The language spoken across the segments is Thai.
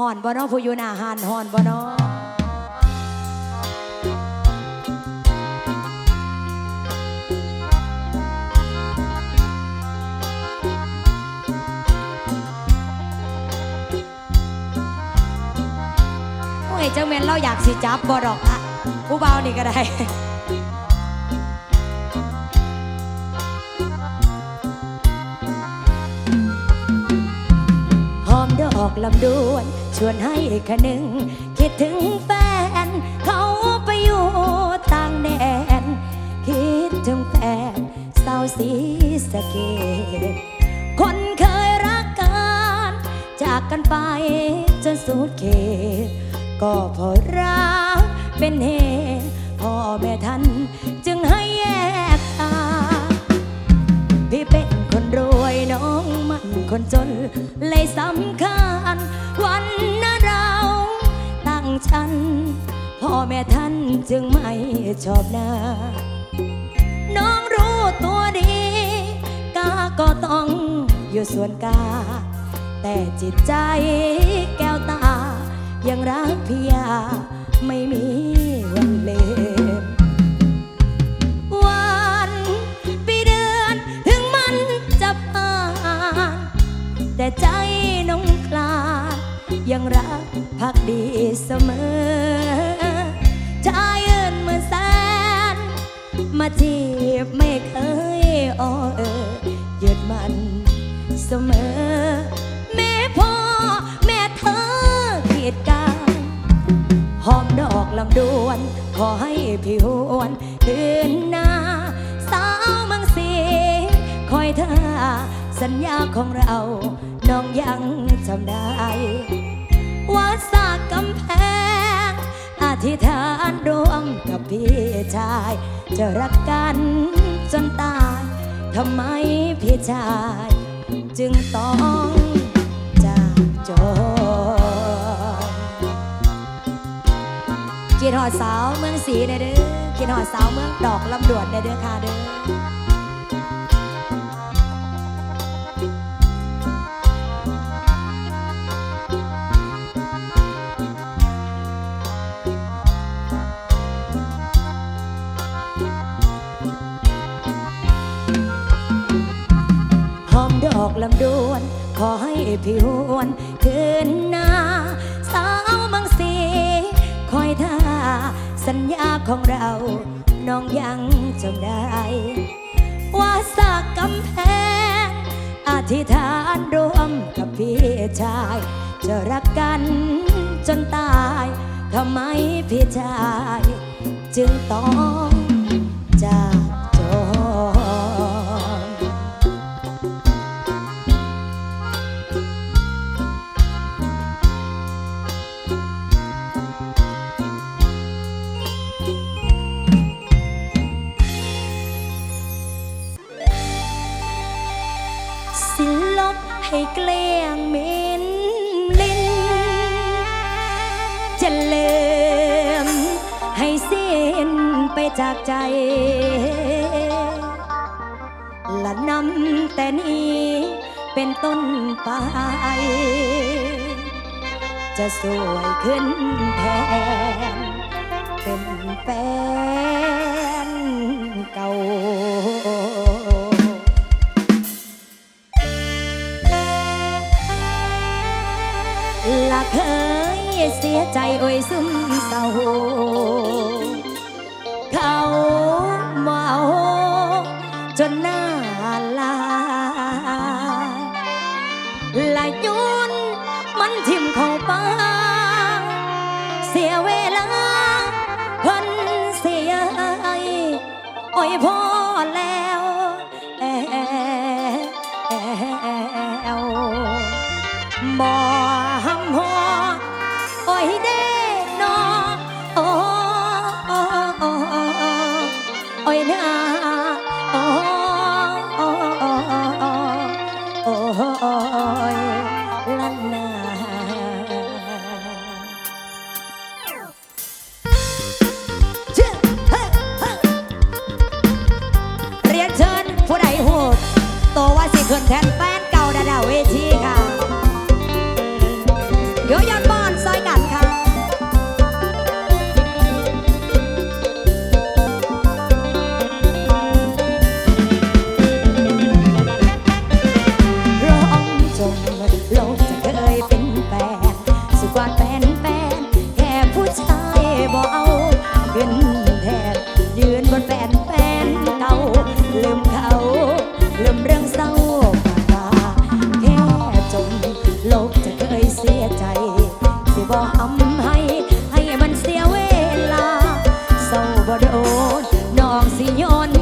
หอนบ่นาะผู้อยู่หน้าหานหอนบ่นาะโอ้ยจังแมนเราอยากสิจับบ่ดอกอะผู้เบานี่ก็ได้หอมดอกลำดวน ชวนให้คะนึง คิดถึงแฟน เขาไปอยู่ต่างแดน คิดถึงแฟนสาวสีสะเกดคนเคยรักกัน จากกันไปจนสุดเขต ก็เพอรักเป็นเหตุพ่อแม่ท่านจึงให้แยกทางพี่เป็นคนรวยน้องมันคนจนเลยสำคัญ แม่ท่านจึงไม่ชอบหน้า น้องรู้ตัวดีกาก็ต้องอยู่ส่วนกา แต่จิตใจแก้วตา ยังรักพี่ยาไม่มีวันเลมวันปีเดือนถึงมันจะผ่านแต่ใจน้องคลายังรักพักดีเสมอ มาจีบไม่เคยอ้อเออยึดมันเสมอ แม่พ่อแม่เธอขีดกันหอมดอกลำดวน ขอให้พี่หวนคืนหน้า สาวมังสีคอยเธอสัญญาของเรา น้องยังจำได้วัดสากกำแพง ธิษฐานร่วมกับพี่ชาย จะรักกันจนตายทำไมพี่ชาย จึงต้องจากจรกินหอดสาวเมืองสีเด้อเด้อกินหอดสาวเมืองดอกลำดวนเด้อเด้อค่ะเด้อ ลำดวน ขอให้พี่หวนคืนหน้า สาวมืองสีคอยท่า สัญญาของเรา น้องยังจำได้ ว่าสากกำแพงอธิษฐานร่วมกับพี่ชาย จะรักกันจนตายทำไมพี่ชาย จึงต้อง จากใจ และนำแต่นี้เป็นต้นไป จะสวยขึ้นแทน เป็นแฟนเก่าละเคยเสียใจโอ้ยซึมเศร้าเขา อยพอแล้ว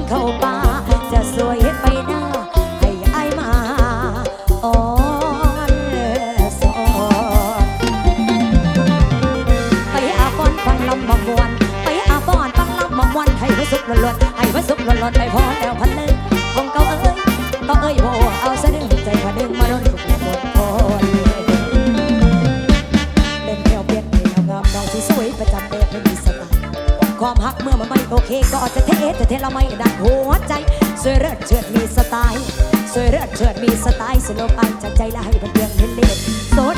เข้าป่าจะสวยไปหน้าให้อายมาอ่อนสอนไปอาฟ้อนฟังลำบมวนไปอาฟ้อนฟังลำบมวนให้พระสุขล้วนๆให้พระสุขล้วนๆไปพอแล้วพันเลยของเก่าเอ้ยก็เอ้ยโบเอาสะดึงใจพะดึงมาโดนทุกหมดพอเล่นแนวเปลี่ยนเพลงงามน้องที่สวยประจำแบบไม่มีสไตล์ความหักเมื่อมัน โอเคก็จะเทแต่เทเราไม่ดันหัวใจ สวยเลิศเชิดมีสไตล์ สวยเลิศเชิดมีสไตล์สโลไปจากใจและให้มันเพียงเห็นเล็โซด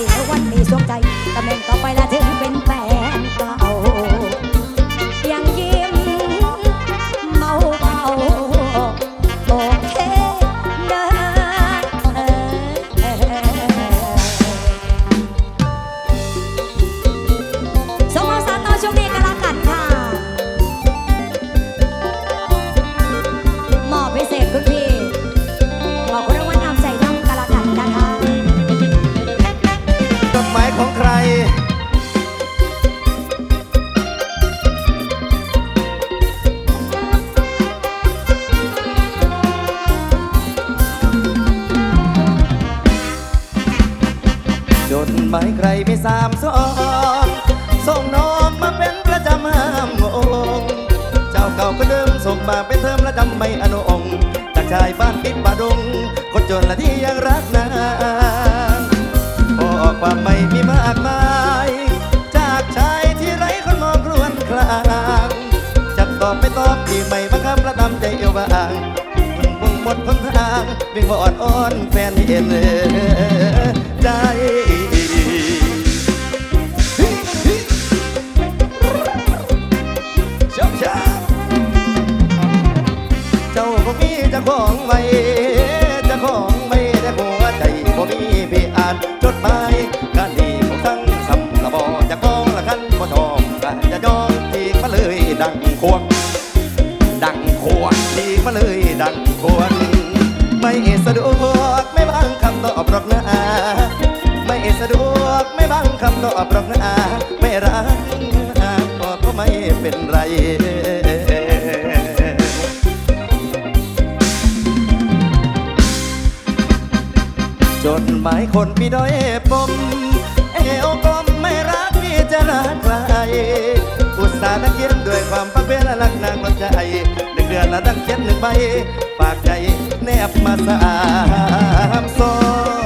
องที่ยืนมองนี่วัน มาเป็นเทอมและจำไม่อนุองค์จากชายบ้านติดป่าดงคนจนละที่ยังรักนานพอออกความไม่มีมากมาย จากชายที่ไร้คนมองครวนคลางจะตอบไม่ตอบที่ไม่บังคับและทำใจเอวบางมันวงหมดหนทางวิ่งมาอ่อนอ้อนแฟนเห็น หมายคนพี่ด้อยปม เอวกลมไม่รักพี่จะรักใครอุตส่าห์นักเขียนด้วยความพักเพียรและรักนางรักใจหนึ่งเดือนละดังเขียนหนึ่งใบฝากใจแนบมาสามซอง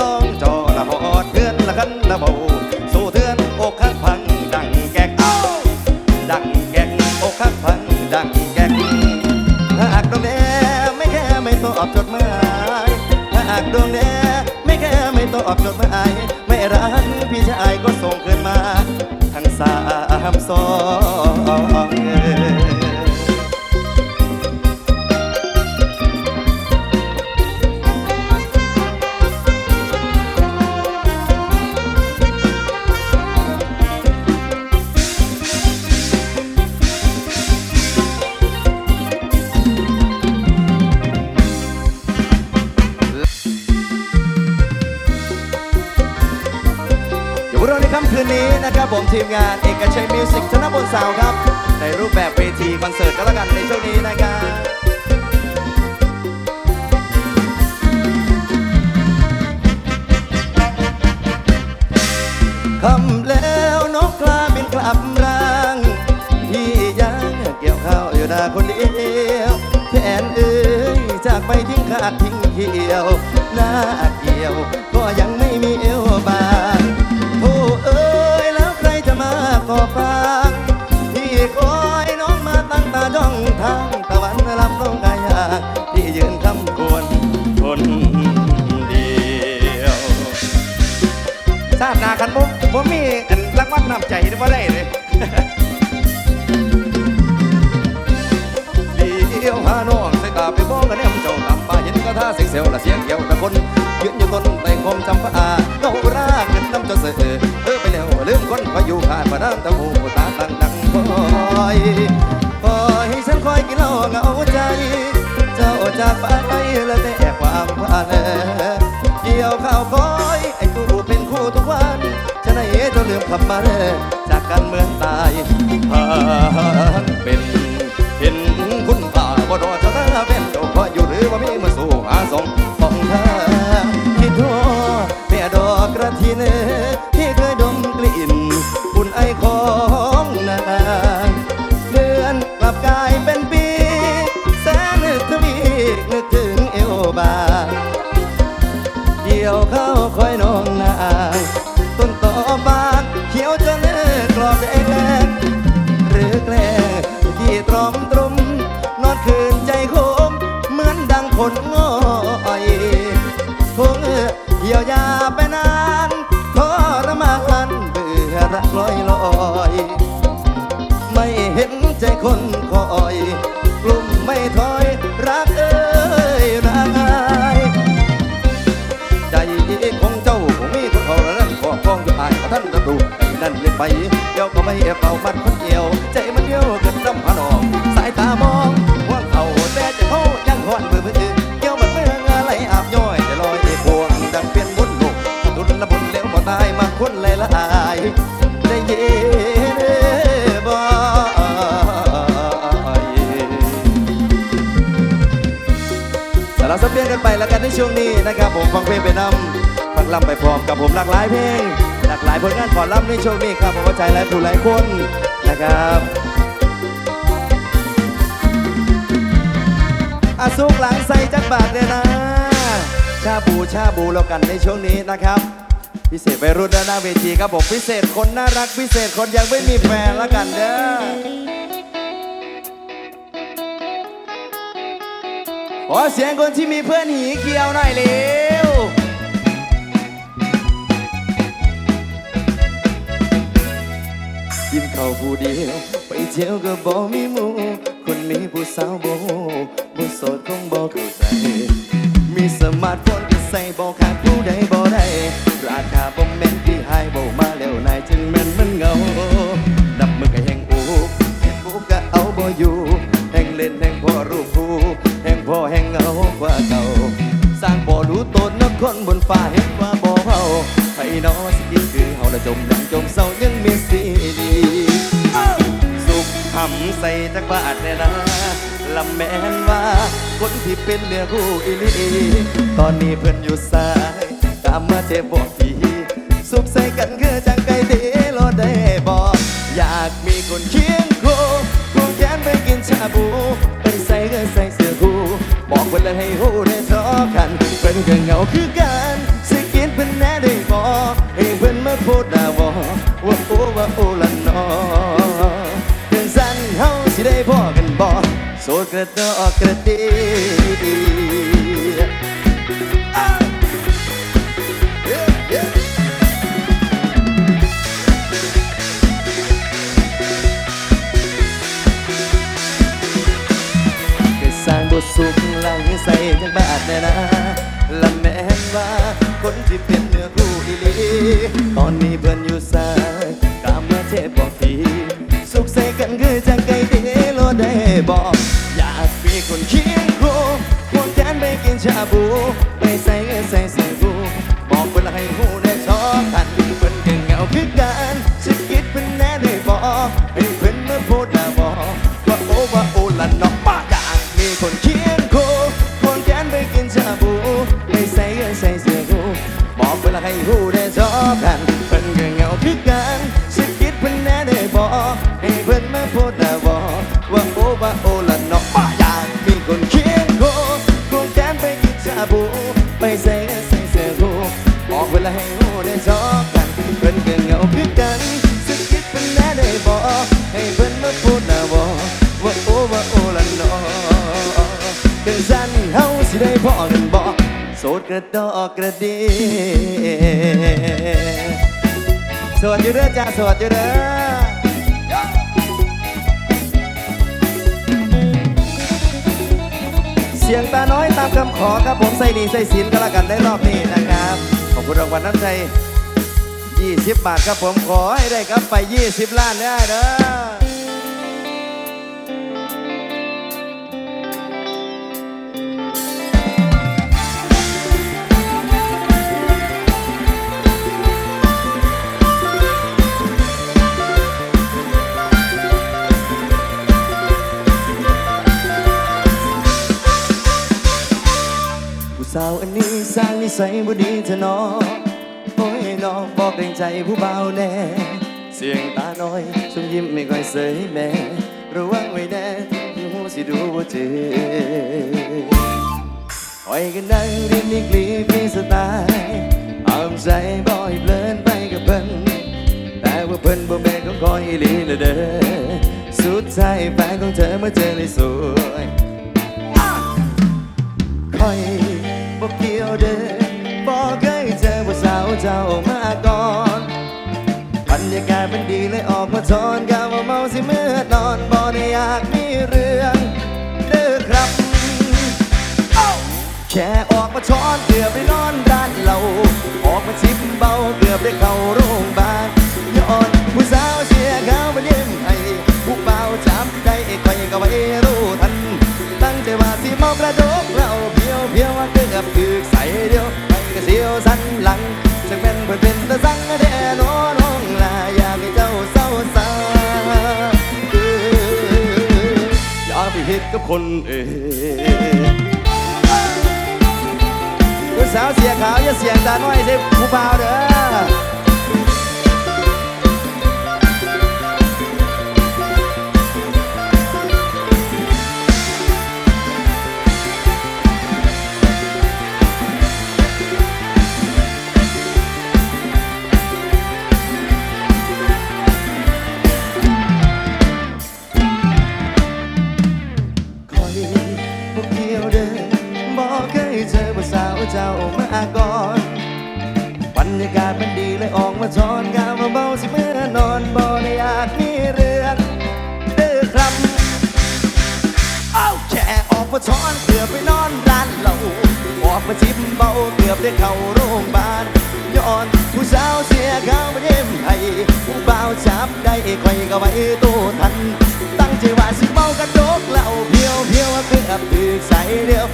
ลองจอละหอดเทือนละกันละเบาสู้เทือนอกข้างพังดังแกกเอ้าดังแกกอกข้างพังดังแกกหากดวงแน่ไม่แค่ไม่ตอบจดหมายหากดวงแน่ไม่แค่ไม่ตอบจดหมายไม่รักพี่ชายก็ส่งคืนมา ทั้งสามสอง นี้นะครับผมทีมงานเอกชัยมิวสิกธนบนสาวครับ ในรูปแบบเวทีคอนเสิร์ตก็แล้วกันในช่วงนี้นะครับคำแล้วนกกลาบินกลับรังพี่ยังเกี่ยวข้าวอยู่นาคนเดียวแฟนเอ้ยจากไปทิ้งขาดทิ้งเกี่ยวหน้าเกี่ยวก็ยัง บ่มีอันรางวัลนำใจนี่บ่ได้เลยเดียวหาน้องใส่ตาไปมองกันแนมเจ้าตำปาเห็นกระทาเสียงเซลละเสียงเกี่ยวตะคนยืนอยู่ต้นแต่งคมจำปาเงารากขึ้นน้ำจ้าเสือเออไปแล้วลืมคนคออยู่ขาดมาน้ำตะหูตาตั้งดังคอยคอยให้ฉันคอยกินเหล้าเงาใจ เจ้าจากไปแล้วแต่ความผ่าน คำมาเด้อจากกันเหมือนตายหากเป็นเห็นคุณค่าบ่ดอจะน่าเป็นเจ้าคออยู่หรือว่ามีมาสู่หาสองของเธอคิดทั่วแม่ดอกกระทินที่เคยดมกลิ่นอุ่นไอของนางเดือนกลับกลายเป็นปีแสนึกทวีนึกถึงเอวบางเกี่ยวเข้าคอยน้องนางต้นต่อบา รอมตรมนอนคืนใจโคม เหมือนดังคนง้อยคงเยียวยาไปนานทรมานเบื่อรักลอยลอย ไม่เห็นใจคนคอยกลุ่มไม่ถอยรักเอ้ยรักอายใจของเจ้าคงมีคนเขาแล้วขอบคองอยู่อายขอท่านจะดูนั่นเล่นไปเดี๋ยวก็ไม่เป่ามันคนเดียว ลำไปพร้อมกับผมหลากหลายเพลง หลากหลายผลงานขอลำในช่วงนี้ครับผมว่าใจหลายผู้หลายคนนะครับอาซุกหลังใส่จักบาทเนี่ยนะ ชาบูชาบูแล้วกันในช่วงนี้นะครับ พิเศษไปรุ่นด้านหน้าเวทีครับผมพิเศษคนน่ารักพิเศษคนยังไม่มีแฟนแล้วกันเด้อขอเสียงคนที่มีเพื่อนหีเกียวหน่อยเร็ว เขาผู้เดียว ไปเที่ยวก็บอกมีหมูคนมีผู้สาวโบผู้โสดคงบอกเข้าใจ มีสมาร์ทโฟนก็ใส่บอกขาดผู้ใดบ่ได้ราคาบ่แม่นที่หายบ่มาแล้วนายจึงแม่นมันเงาดับมือก็แห่งอูแห่งอูก็เอาบ่อยู่ จักบาทเนี่ยนะลำแมนว่า คนที่เป็นเนื้อคู่อีลีตอนนี้เพื่อนอยู่สายตามมาเจ็บบอกทีสุขใส่กันคือจังไก่ตีรอได้บอกอยากมีคนเคียงคู่คู่แขนไปกินชาบูไปใส่ก็ใส่เสื้อคู่บอกเพื่นเลยให้หูได้ทอกันเพื่อนก็เหงาคือกันสิกินเพื่อนแน่ได้บอกให้เพื่อนมาพูดหน้าบอกว่าโอ้ว่าโอ้ กระดอกกระเดียเย้ก็สร้างบทสุขหลังใส่จังบาทแน่นะละแม่นว่าคนที่เป็นเนื้อคู่อีลีตอนนี้เพื่อนอยู่สายตามมาเจ็บบอกทีสุขใส่กันคือจังไก วลาให้หูได้ชอบกันเพิ่นก็เหงาคือกันสิคิดเพิ่นแน่ได้บอกให้เพิ่นมาพูดแต่บอกว่าโอ้ว่าโอ้ละนอกันสั้นเฮาสิได้พอกันบ่โสดกระดอกกระเดีสวัสดีเด้อจ้าสวัสดีเด้อเสียงตาน้อยตามคำขอครับผมใส่หนีใส่สินก็แล้วกันได้รอบนี้นะครับ ขอบคุณรางวัลน้ำใจ 20 บาทครับผมขอให้ได้ครับไป 20 ล้านได้เด้อ สัยบ่ดีเถอน้องโอ้ยน้องบอกเกรงใจผู้เบาแน่ เสียงตาน้อยชมยิ้มไม่ค่อยเสยแม่ระวังไว้แน่ที่หูสิดูบ่เจอคอยกันนั่งเรียนนิกลีพีสไตล์เอาใจบ่อยเพลินไปกับเพิ่นแต่ว่าเพิ่นบ่แม่นของคอยอีหลีละเด้อสุดท้ายแฟนของเธอมาเจอเลยสวย เจ้ามาก่อนบรรยากาศมันดีเลยออกมาทอนกาว่าเมาสิเมื่อนอนบ่ได้อยากมีเรื่องเด้อครับ แค่ออกมาช้อนเกือบได้นอนร้านเราออกมาชิมเบาเกือบได้เข้าโรงพยาบาลย้อนผู้สาวเสียเขามาเยี่ยมให้ผู้เบาจับได้ใครก็ไม่รู้ กับคนอื่นผู้สาวเสียขาวอย่าเสียงตาน้อยใส่ผู้บ่าวเด้อ ได้เข้าโรงพยาบาลย้อนผู้สาวเสียเขามาเยี่ยมไทยผู้บ่าวจับได้ไข่ก็ไว้ตัวทัน ตั้งใจว่าสิเมากระดกเหล่าเพียวเพียวเกือบถึกใส่เดียว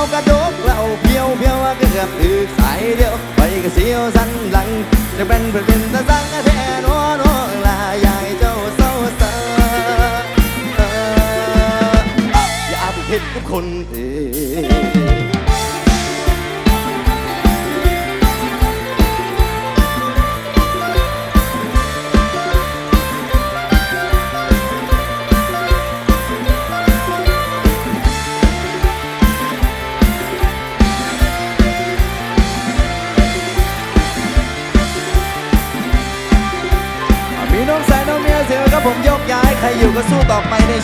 าสิเมากระดกเหล่าเพียวเพียวเกือบถึกสายเดียวไปก็เสียวสันหลังจะเป็นเพื่อนเป็นตาสังแท้นอน้อลายากให้เจ้าเศร้าสาเอออย่าไปคิดกับคนอื่น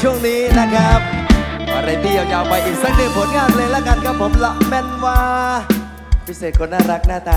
ช่วงนี้นะครับอะไรที่ยาวๆไปอีกสักหนึ่งผลงานเลยละกันครับผมละแม่นว่า พิเศษคนน่ารักหน้าตา